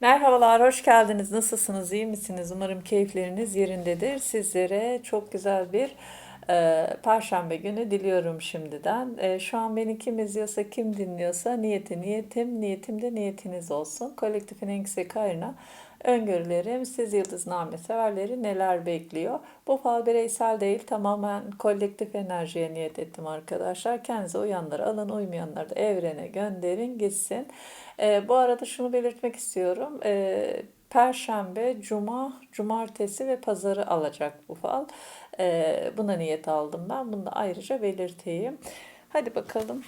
Merhabalar, hoş geldiniz. Nasılsınız, iyi misiniz? Umarım keyifleriniz yerindedir. Sizlere çok güzel bir e, Perşembe günü diliyorum şimdiden. E, şu an beni kim izliyorsa, kim dinliyorsa niyeti niyetim, niyetim de niyetiniz olsun. Kolektifin en yüksek hayrına öngörülerim, siz yıldızname severleri neler bekliyor? Bu fal bireysel değil, tamamen kolektif enerjiye niyet ettim arkadaşlar. Kendinize uyanları alın, uymayanları da evrene gönderin, gitsin. E, bu arada şunu belirtmek istiyorum. E, Perşembe, Cuma, Cumartesi ve Pazarı alacak bu fal. E, buna niyet aldım ben. Bunu da ayrıca belirteyim. Hadi bakalım.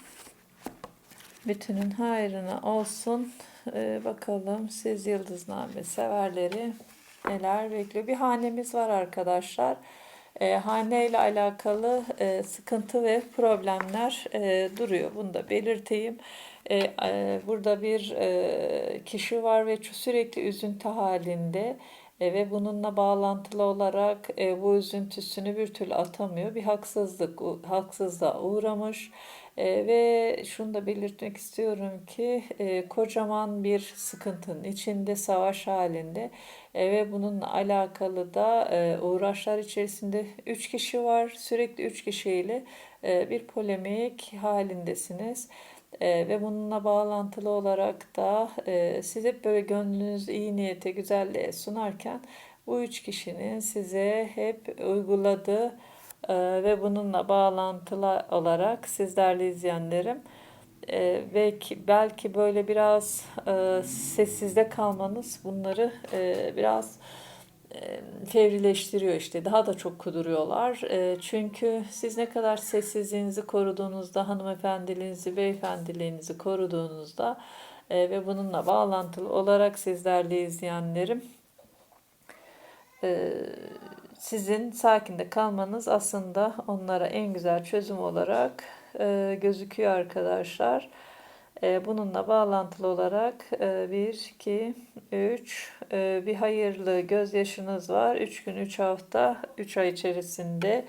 Bütünün hayrına olsun. E, bakalım siz yıldızname severleri neler bekliyor. Bir hanemiz var arkadaşlar. E, hane ile alakalı e, sıkıntı ve problemler e, duruyor. Bunu da belirteyim. E, e, burada bir e, kişi var ve sürekli üzüntü halinde e, ve bununla bağlantılı olarak e, bu üzüntüsünü bir türlü atamıyor. Bir haksızlık, haksızlığa uğramış. E, ve şunu da belirtmek istiyorum ki e, kocaman bir sıkıntının içinde, savaş halinde e, ve bununla alakalı da e, uğraşlar içerisinde 3 kişi var. Sürekli 3 kişiyle e, bir polemik halindesiniz. E, ve bununla bağlantılı olarak da e, siz hep böyle gönlünüz iyi niyete, güzelliğe sunarken bu üç kişinin size hep uyguladığı e, ve bununla bağlantılı olarak sizlerle izleyenlerim e, belki böyle biraz e, sessizde kalmanız bunları e, biraz e, fevrileştiriyor işte daha da çok kuduruyorlar. E, çünkü siz ne kadar sessizliğinizi koruduğunuzda, hanımefendiliğinizi, beyefendiliğinizi koruduğunuzda e, ve bununla bağlantılı olarak sizlerle izleyenlerim sizin sakinde kalmanız aslında onlara en güzel çözüm olarak gözüküyor arkadaşlar. E, bununla bağlantılı olarak 1, 2, 3 bir hayırlı gözyaşınız var. 3 gün, 3 hafta, 3 ay içerisinde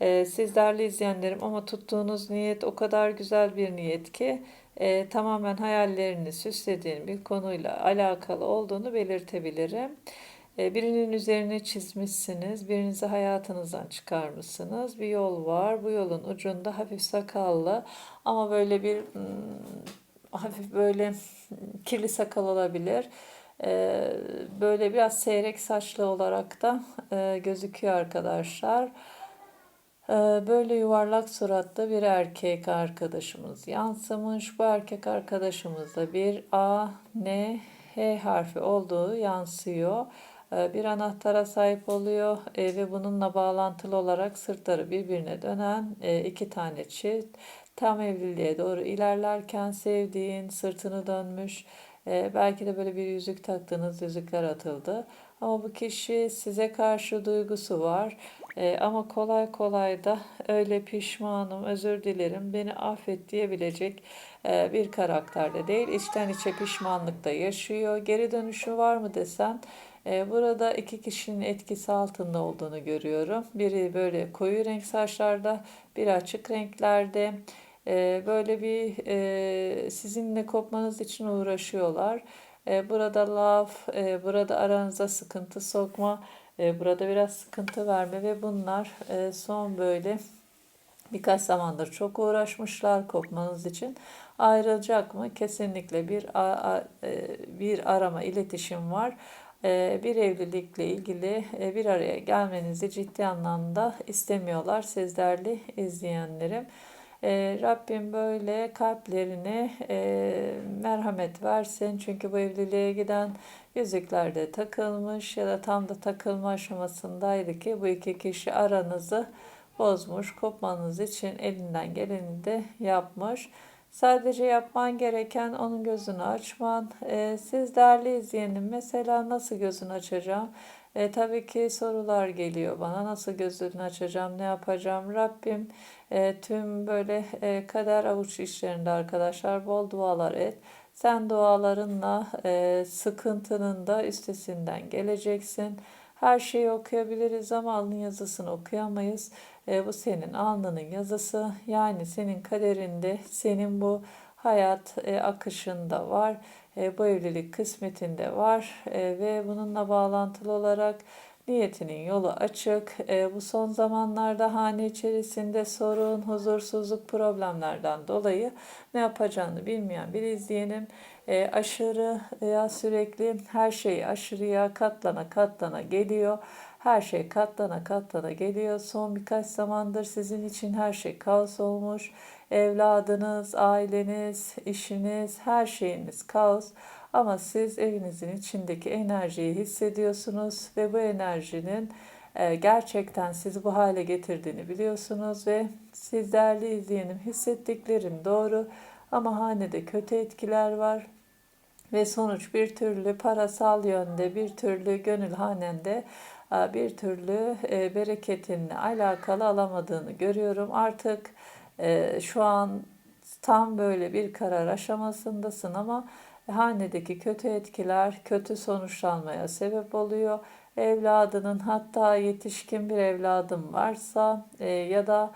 e, sizlerle izleyenlerim ama tuttuğunuz niyet o kadar güzel bir niyet ki e, tamamen hayallerini süslediğin bir konuyla alakalı olduğunu belirtebilirim. Birinin üzerine çizmişsiniz, birinizi hayatınızdan çıkarmışsınız. Bir yol var, bu yolun ucunda hafif sakallı ama böyle bir hmm, hafif böyle kirli sakal olabilir. Ee, böyle biraz seyrek saçlı olarak da e, gözüküyor arkadaşlar. Ee, böyle yuvarlak suratlı bir erkek arkadaşımız yansımış. Bu erkek arkadaşımızda bir A, N, H harfi olduğu yansıyor. Ee, bir anahtara sahip oluyor e, ve bununla bağlantılı olarak sırtları birbirine dönen e, iki tane çift. Tam evliliğe doğru ilerlerken sevdiğin sırtını dönmüş e, belki de böyle bir yüzük taktığınız yüzükler atıldı. Ama bu kişi size karşı duygusu var. Ama kolay kolay da öyle pişmanım özür dilerim beni affet diyebilecek bir karakterde değil. İçten içe pişmanlıkta yaşıyor. Geri dönüşü var mı desen Burada iki kişinin etkisi altında olduğunu görüyorum. Biri böyle koyu renk saçlarda, bir açık renklerde. E, böyle bir e, sizinle kopmanız için uğraşıyorlar. Burada laf, burada aranıza sıkıntı sokma, burada biraz sıkıntı verme ve bunlar son böyle birkaç zamandır çok uğraşmışlar kopmanız için. Ayrılacak mı? Kesinlikle bir bir arama iletişim var. Ee, bir evlilikle ilgili e, bir araya gelmenizi ciddi anlamda istemiyorlar sizlerle izleyenlerim. Ee, Rabbim böyle kalplerine e, merhamet versin. Çünkü bu evliliğe giden yüzüklerde takılmış ya da tam da takılma aşamasındaydı ki bu iki kişi aranızı bozmuş. Kopmanız için elinden geleni de yapmış. Sadece yapman gereken onun gözünü açman. E, siz değerli izleyenim mesela nasıl gözünü açacağım? E, tabii ki sorular geliyor bana. Nasıl gözünü açacağım, ne yapacağım? Rabbim e, tüm böyle e, kader avuç işlerinde arkadaşlar bol dualar et. Sen dualarınla e, sıkıntının da üstesinden geleceksin. Her şeyi okuyabiliriz ama alnın yazısını okuyamayız. E, bu senin alnının yazısı. Yani senin kaderinde, senin bu hayat e, akışında var. e, bu evlilik kısmetinde var E, ve bununla bağlantılı olarak niyetinin yolu açık. E, bu son zamanlarda hane içerisinde sorun, huzursuzluk, problemlerden dolayı ne yapacağını bilmeyen bir izleyenim e, aşırı veya sürekli her şey aşırıya katlana katlana geliyor. Her şey katlana katlana geliyor. Son birkaç zamandır sizin için her şey kaos olmuş. Evladınız, aileniz, işiniz, her şeyiniz kaos. Ama siz evinizin içindeki enerjiyi hissediyorsunuz ve bu enerjinin e, gerçekten sizi bu hale getirdiğini biliyorsunuz ve siz değerli izleyenim hissettiklerim doğru ama hanede kötü etkiler var ve sonuç bir türlü parasal yönde bir türlü gönül hanende bir türlü e, bereketinle alakalı alamadığını görüyorum. Artık e, şu an tam böyle bir karar aşamasındasın ama hanedeki kötü etkiler kötü sonuçlanmaya sebep oluyor. Evladının hatta yetişkin bir evladım varsa ya da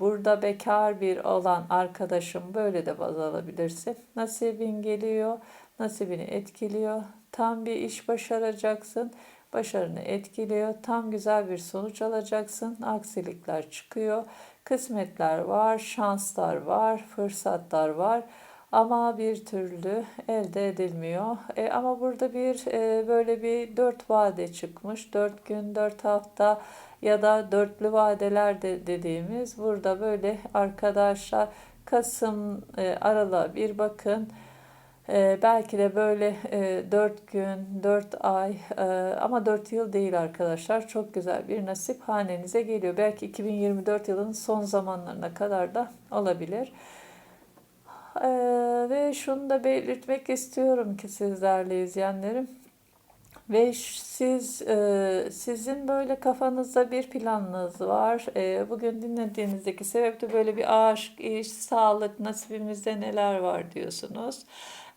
burada bekar bir olan arkadaşım böyle de baz alabilirsin. Nasibin geliyor nasibini etkiliyor. Tam bir iş başaracaksın. Başarını etkiliyor. Tam güzel bir sonuç alacaksın. Aksilikler çıkıyor. Kısmetler var, şanslar var, fırsatlar var ama bir türlü elde edilmiyor. E, ama burada bir e, böyle bir dört vade çıkmış. Dört gün, dört hafta ya da dörtlü vadeler de dediğimiz burada böyle arkadaşlar Kasım e, aralığa bir bakın. Ee, belki de böyle e, 4 gün, 4 ay e, ama 4 yıl değil arkadaşlar. Çok güzel bir nasip hanenize geliyor. Belki 2024 yılının son zamanlarına kadar da olabilir. E, ve şunu da belirtmek istiyorum ki sizlerle izleyenlerim. Ve siz e, sizin böyle kafanızda bir planınız var. E, bugün dinlediğinizdeki sebep de böyle bir aşk, iş, sağlık, nasibimizde neler var diyorsunuz.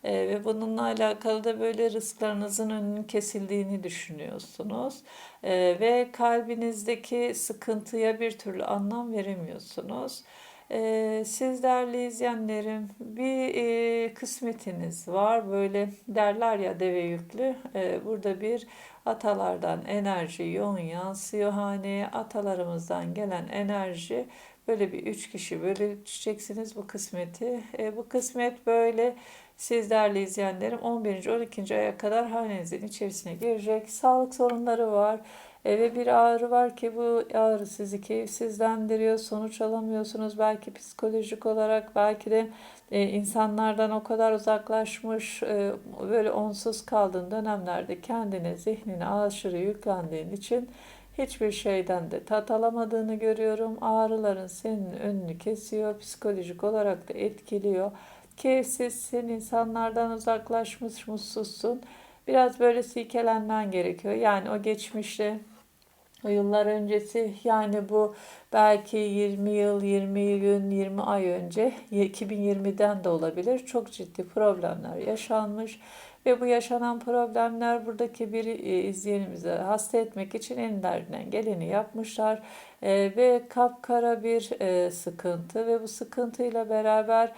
E, ve bununla alakalı da böyle rızklarınızın önünün kesildiğini düşünüyorsunuz. E, ve kalbinizdeki sıkıntıya bir türlü anlam veremiyorsunuz. E, siz değerli izleyenlerim bir e, kısmetiniz var. Böyle derler ya deve yüklü. E, burada bir atalardan enerji yoğun yansıyor haneye. Atalarımızdan gelen enerji böyle bir üç kişi bölüşeceksiniz bu kısmeti. E, bu kısmet böyle siz değerli izleyenlerim 11. 12. aya kadar hanenizin içerisine girecek. Sağlık sorunları var. Eve bir ağrı var ki bu ağrı sizi keyifsizlendiriyor. Sonuç alamıyorsunuz. Belki psikolojik olarak belki de e, insanlardan o kadar uzaklaşmış e, böyle onsuz kaldığın dönemlerde kendine zihnine aşırı yüklendiğin için hiçbir şeyden de tat alamadığını görüyorum. Ağrıların senin önünü kesiyor. Psikolojik olarak da etkiliyor keyifsizsin, insanlardan uzaklaşmış, mutsuzsun. Biraz böyle silkelenmen gerekiyor. Yani o geçmişte o yıllar öncesi yani bu belki 20 yıl, 20 gün, 20 ay önce 2020'den de olabilir. Çok ciddi problemler yaşanmış ve bu yaşanan problemler buradaki bir e, izleyenimizi hasta etmek için ellerinden geleni yapmışlar e, ve kapkara bir e, sıkıntı ve bu sıkıntıyla beraber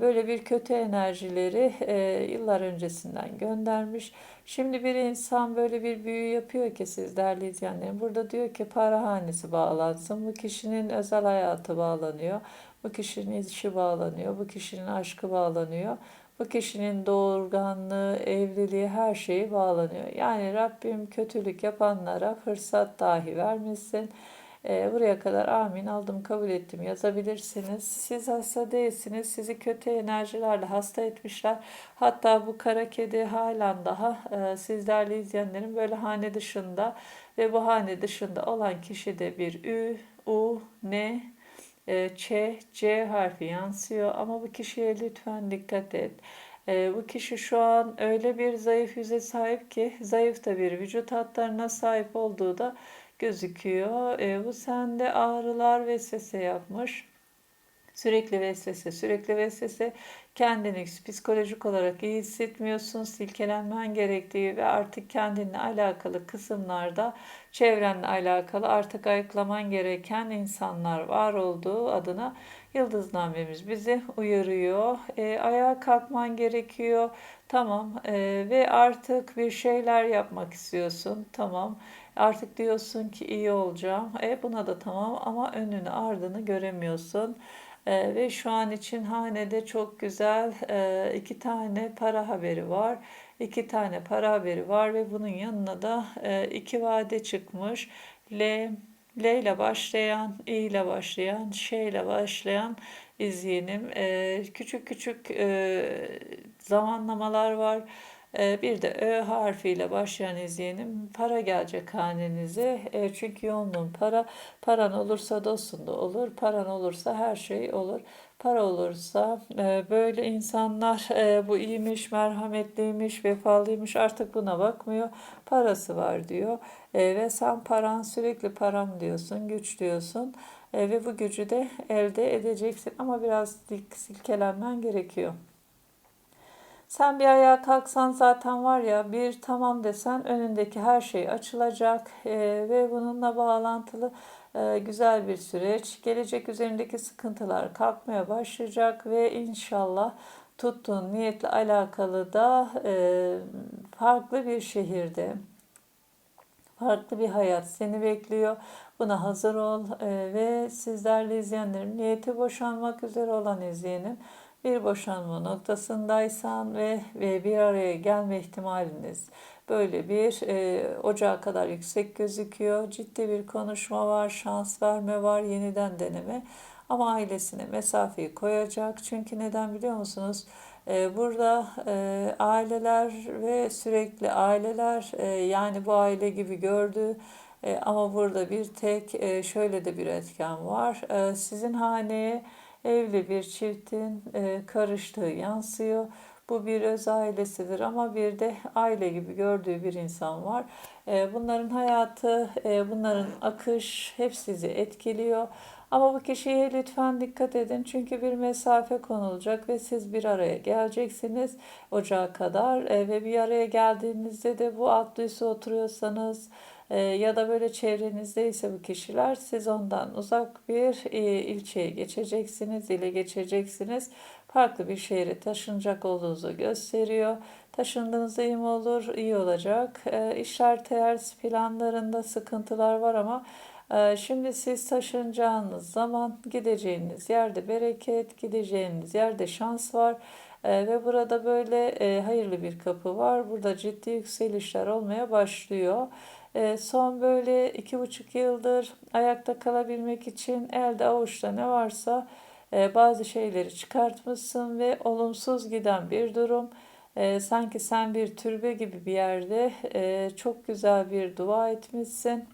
böyle bir kötü enerjileri e, yıllar öncesinden göndermiş. Şimdi bir insan böyle bir büyü yapıyor ki siz değerli izleyenlerim. Burada diyor ki para hanesi bağlansın. Bu kişinin özel hayatı bağlanıyor. Bu kişinin işi bağlanıyor. Bu kişinin aşkı bağlanıyor. Bu kişinin doğurganlığı, evliliği her şeyi bağlanıyor. Yani Rabbim kötülük yapanlara fırsat dahi vermesin. E, buraya kadar amin aldım kabul ettim yazabilirsiniz. Siz hasta değilsiniz. Sizi kötü enerjilerle hasta etmişler. Hatta bu kara kedi halen daha e, sizlerle izleyenlerin böyle hane dışında ve bu hane dışında olan kişi de bir Ü, U, N, e, Ç, C harfi yansıyor. Ama bu kişiye lütfen dikkat et. E, bu kişi şu an öyle bir zayıf yüze sahip ki zayıf da bir vücut hatlarına sahip olduğu da gözüküyor. E, bu sende ağrılar vesvese yapmış. Sürekli vesvese, sürekli vesvese kendini psikolojik olarak iyi hissetmiyorsun, silkelenmen gerektiği ve artık kendinle alakalı kısımlarda çevrenle alakalı artık ayıklaman gereken insanlar var olduğu adına Yıldıznamemiz bizi uyarıyor. E, ayağa kalkman gerekiyor. Tamam. E, ve artık bir şeyler yapmak istiyorsun. Tamam. Artık diyorsun ki iyi olacağım. E, buna da tamam ama önünü ardını göremiyorsun. E, ve şu an için hanede çok güzel e, iki tane para haberi var. İki tane para haberi var ve bunun yanına da e, iki vade çıkmış. L L ile başlayan, I ile başlayan, Ş ile başlayan izleyenim. E, küçük küçük e, zamanlamalar var. E, bir de Ö harfiyle başlayan izleyenim. Para gelecek hanenize. E, çünkü yoğunluğun para. Paran olursa dostun da olur. Paran olursa her şey olur. Para olursa e, böyle insanlar e, bu iyiymiş, merhametliymiş, vefalıymış artık buna bakmıyor. Parası var diyor. E, ve sen paran sürekli param diyorsun, güç diyorsun. Ve bu gücü de elde edeceksin ama biraz silkelenmen gerekiyor. Sen bir ayağa kalksan zaten var ya bir tamam desen önündeki her şey açılacak e, ve bununla bağlantılı e, güzel bir süreç. Gelecek üzerindeki sıkıntılar kalkmaya başlayacak ve inşallah tuttuğun niyetle alakalı da e, farklı bir şehirde farklı bir hayat seni bekliyor. Buna hazır ol ve sizlerle izleyenlerim niyeti boşanmak üzere olan izleyenim bir boşanma noktasındaysan ve, ve bir araya gelme ihtimaliniz böyle bir e, ocağa kadar yüksek gözüküyor. Ciddi bir konuşma var, şans verme var, yeniden deneme. Ama ailesine mesafeyi koyacak. Çünkü neden biliyor musunuz? E, burada e, aileler ve sürekli aileler e, yani bu aile gibi gördü. E, ama burada bir tek e, şöyle de bir etken var. Sizin haneye evli bir çiftin e, karıştığı yansıyor. Bu bir öz ailesidir ama bir de aile gibi gördüğü bir insan var. E, bunların hayatı, e, bunların akış hep sizi etkiliyor. Ama bu kişiye lütfen dikkat edin çünkü bir mesafe konulacak ve siz bir araya geleceksiniz ocağa kadar ve bir araya geldiğinizde de bu alt duysu oturuyorsanız e, ya da böyle çevrenizdeyse bu kişiler siz ondan uzak bir e, ilçeye geçeceksiniz, ile geçeceksiniz. Farklı bir şehre taşınacak olduğunuzu gösteriyor. Taşındığınızda iyi olur? İyi olacak. E, işler ters planlarında sıkıntılar var ama Şimdi siz taşınacağınız zaman gideceğiniz yerde bereket, gideceğiniz yerde şans var. E, ve burada böyle e, hayırlı bir kapı var. Burada ciddi yükselişler olmaya başlıyor. E, son böyle iki buçuk yıldır ayakta kalabilmek için elde avuçta ne varsa e, bazı şeyleri çıkartmışsın ve olumsuz giden bir durum. Sanki sen bir türbe gibi bir yerde e, çok güzel bir dua etmişsin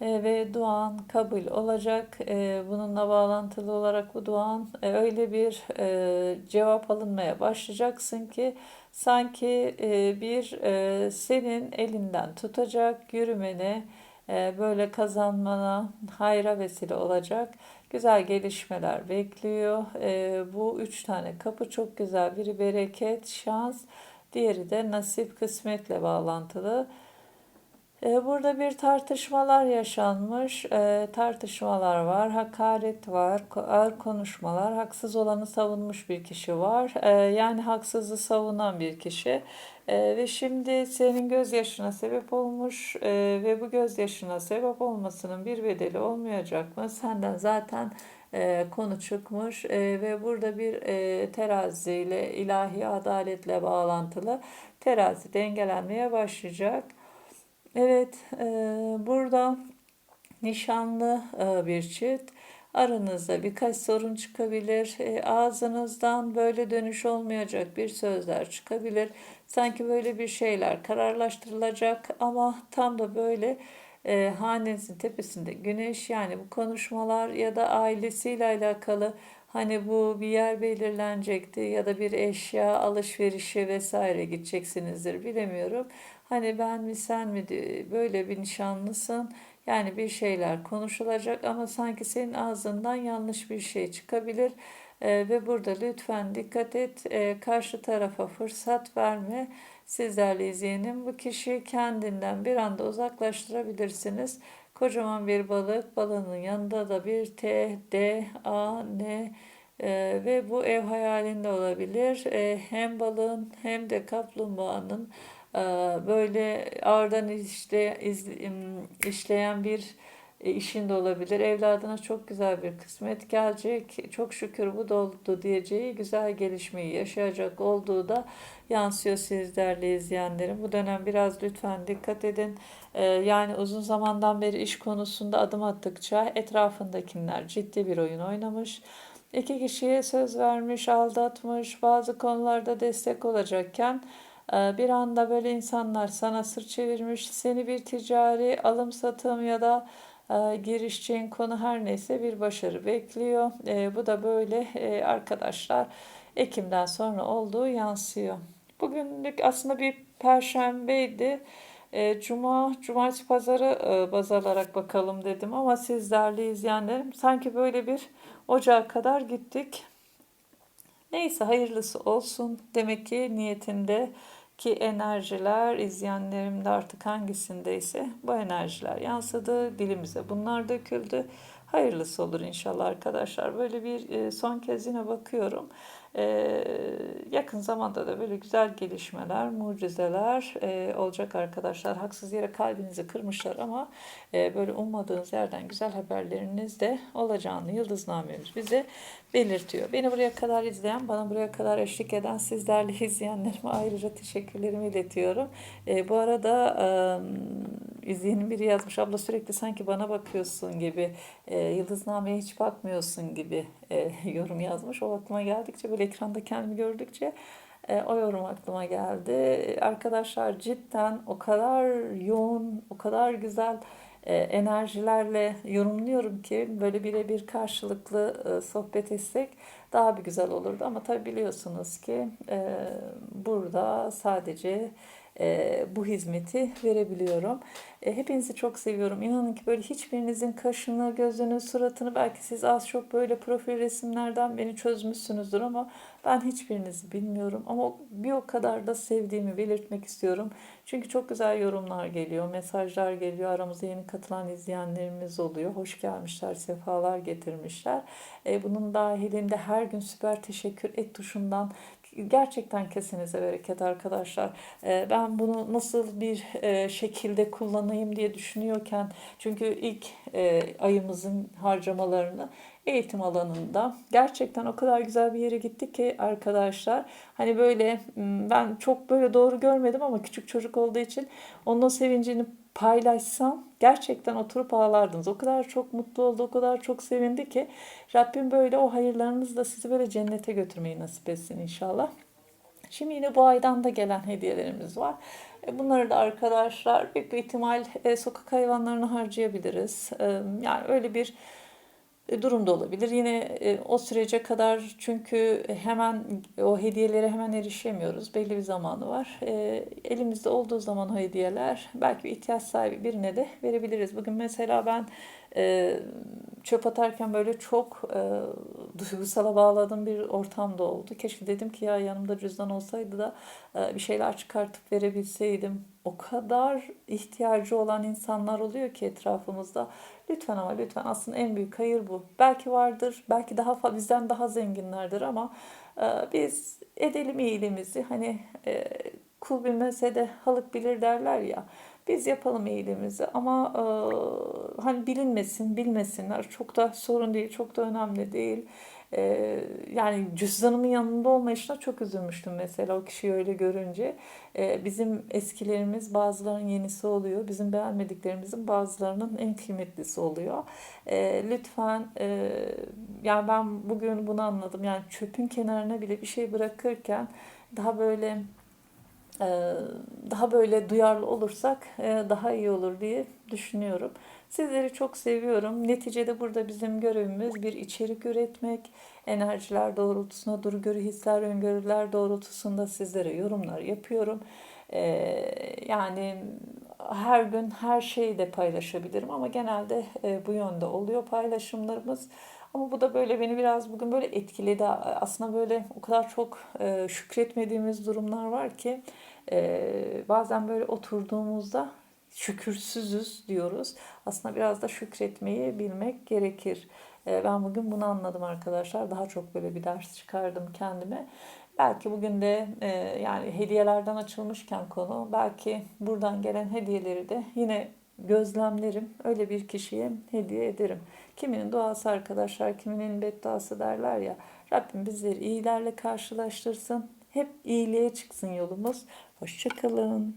ve duan kabul olacak. E, bununla bağlantılı olarak bu duan e, öyle bir e, cevap alınmaya başlayacaksın ki sanki e, bir e, senin elinden tutacak yürümene, e, böyle kazanmana, hayra vesile olacak güzel gelişmeler bekliyor. Bu üç tane kapı çok güzel. Biri bereket, şans, diğeri de nasip, kısmetle bağlantılı. Ee, burada bir tartışmalar yaşanmış, e, tartışmalar var, hakaret var, ağır konuşmalar, haksız olanı savunmuş bir kişi var. E, yani haksızı savunan bir kişi. E, ve şimdi senin gözyaşına sebep olmuş e, ve bu gözyaşına sebep olmasının bir bedeli olmayacak mı? Senden zaten e, konu çıkmış e, ve burada bir e, teraziyle, ilahi adaletle bağlantılı terazi dengelenmeye başlayacak. Evet, e, burada nişanlı e, bir çift. Aranızda birkaç sorun çıkabilir. E, ağzınızdan böyle dönüş olmayacak bir sözler çıkabilir. Sanki böyle bir şeyler kararlaştırılacak ama tam da böyle e, hanenizin tepesinde güneş yani bu konuşmalar ya da ailesiyle alakalı hani bu bir yer belirlenecekti ya da bir eşya alışverişi vesaire gideceksinizdir bilemiyorum. Hani ben mi sen mi böyle bir nişanlısın. Yani bir şeyler konuşulacak ama sanki senin ağzından yanlış bir şey çıkabilir. E, ve burada lütfen dikkat et. E, karşı tarafa fırsat verme. Sizlerle izleyenim. Bu kişiyi kendinden bir anda uzaklaştırabilirsiniz. Kocaman bir balık. Balığın yanında da bir T, D, A, N e, ve bu ev hayalinde olabilir. E, hem balığın hem de kaplumbağanın böyle ağırdan işte işleyen bir e, işin de olabilir. Evladına çok güzel bir kısmet gelecek. Çok şükür bu doldu diyeceği güzel gelişmeyi yaşayacak olduğu da yansıyor sizlerle izleyenlerim. Bu dönem biraz lütfen dikkat edin. Ee, yani uzun zamandan beri iş konusunda adım attıkça etrafındakiler ciddi bir oyun oynamış. İki kişiye söz vermiş, aldatmış, bazı konularda destek olacakken bir anda böyle insanlar sana sır çevirmiş, seni bir ticari alım satım ya da e, girişeceğin konu her neyse bir başarı bekliyor. E, bu da böyle e, arkadaşlar Ekim'den sonra olduğu yansıyor. Bugünlük aslında bir perşembeydi. Cuma, cumartesi pazarı baz alarak bakalım dedim ama siz değerli izleyenlerim sanki böyle bir ocağa kadar gittik. Neyse hayırlısı olsun. Demek ki niyetinde ki enerjiler izleyenlerimde artık hangisindeyse bu enerjiler yansıdı dilimize bunlar döküldü. Hayırlısı olur inşallah arkadaşlar. Böyle bir e, son kez yine bakıyorum ee, yakın zamanda da böyle güzel gelişmeler, mucizeler e, olacak arkadaşlar. Haksız yere kalbinizi kırmışlar ama e, böyle ummadığınız yerden güzel haberleriniz de olacağını yıldıznamemiz bize belirtiyor. Beni buraya kadar izleyen, bana buraya kadar eşlik eden sizlerle izleyenlerime ayrıca teşekkürlerimi iletiyorum. E, bu arada e, izleyenin biri yazmış, abla sürekli sanki bana bakıyorsun gibi, e, yıldıznameye hiç bakmıyorsun gibi e, yorum yazmış. O aklıma geldikçe böyle ekranda kendimi gördükçe e, o yorum aklıma geldi. Arkadaşlar cidden o kadar yoğun, o kadar güzel e, enerjilerle yorumluyorum ki böyle birebir karşılıklı e, sohbet etsek daha bir güzel olurdu. Ama tabi biliyorsunuz ki e, burada sadece e, bu hizmeti verebiliyorum. E, hepinizi çok seviyorum. İnanın ki böyle hiçbirinizin kaşını, gözünü, suratını belki siz az çok böyle profil resimlerden beni çözmüşsünüzdür ama ben hiçbirinizi bilmiyorum. Ama bir o kadar da sevdiğimi belirtmek istiyorum. Çünkü çok güzel yorumlar geliyor, mesajlar geliyor. Aramıza yeni katılan izleyenlerimiz oluyor. Hoş gelmişler, sefalar getirmişler. E, bunun dahilinde her gün süper teşekkür et tuşundan gerçekten kesinize bereket arkadaşlar. Ee, ben bunu nasıl bir e, şekilde kullanayım diye düşünüyorken çünkü ilk e, ayımızın harcamalarını eğitim alanında gerçekten o kadar güzel bir yere gittik ki arkadaşlar. Hani böyle ben çok böyle doğru görmedim ama küçük çocuk olduğu için onun sevincini paylaşsam gerçekten oturup ağlardınız. O kadar çok mutlu oldu, o kadar çok sevindi ki Rabbim böyle o hayırlarınızla sizi böyle cennete götürmeyi nasip etsin inşallah. Şimdi yine bu aydan da gelen hediyelerimiz var. E, bunları da arkadaşlar büyük bir ihtimal e, sokak hayvanlarını harcayabiliriz. Yani öyle bir e, durum da olabilir. Yine e, o sürece kadar çünkü hemen o hediyelere hemen erişemiyoruz. Belli bir zamanı var. E, elimizde olduğu zaman o hediyeler belki ihtiyaç sahibi birine de verebiliriz. Bugün mesela ben çöp atarken böyle çok duygusala bağladığım bir ortamda oldu. Keşke dedim ki ya yanımda cüzdan olsaydı da e, bir şeyler çıkartıp verebilseydim. O kadar ihtiyacı olan insanlar oluyor ki etrafımızda. Lütfen ama lütfen aslında en büyük hayır bu. Belki vardır, belki daha bizden daha zenginlerdir ama e, biz edelim iyiliğimizi. Hani e, kul bilmese de halık bilir derler ya. Biz yapalım iyiliğimizi ama e, hani bilinmesin, bilmesinler. Çok da sorun değil, çok da önemli değil. E, yani cüzdanımın yanında olmayışına çok üzülmüştüm mesela o kişiyi öyle görünce. E, bizim eskilerimiz bazılarının yenisi oluyor. Bizim beğenmediklerimizin bazılarının en kıymetlisi oluyor. E, lütfen e, yani ben bugün bunu anladım. Yani çöpün kenarına bile bir şey bırakırken daha böyle daha böyle duyarlı olursak e, daha iyi olur diye düşünüyorum. Sizleri çok seviyorum. Neticede burada bizim görevimiz bir içerik üretmek, enerjiler doğrultusunda, durgörü hisler, öngörüler doğrultusunda sizlere yorumlar yapıyorum. Ee, yani her gün her şeyi de paylaşabilirim ama genelde e, bu yönde oluyor paylaşımlarımız. Ama bu da böyle beni biraz bugün böyle etkiledi. Aslında böyle o kadar çok e, şükretmediğimiz durumlar var ki e, bazen böyle oturduğumuzda şükürsüzüz diyoruz. Aslında biraz da şükretmeyi bilmek gerekir. E, Ben bugün bunu anladım arkadaşlar. Daha çok böyle bir ders çıkardım kendime. Belki bugün de e, yani hediyelerden açılmışken konu belki buradan gelen hediyeleri de yine gözlemlerim. Öyle bir kişiye hediye ederim. Kiminin duası arkadaşlar, kiminin bedduası derler ya. Rabbim bizleri iyilerle karşılaştırsın. Hep iyiliğe çıksın yolumuz. Hoşçakalın.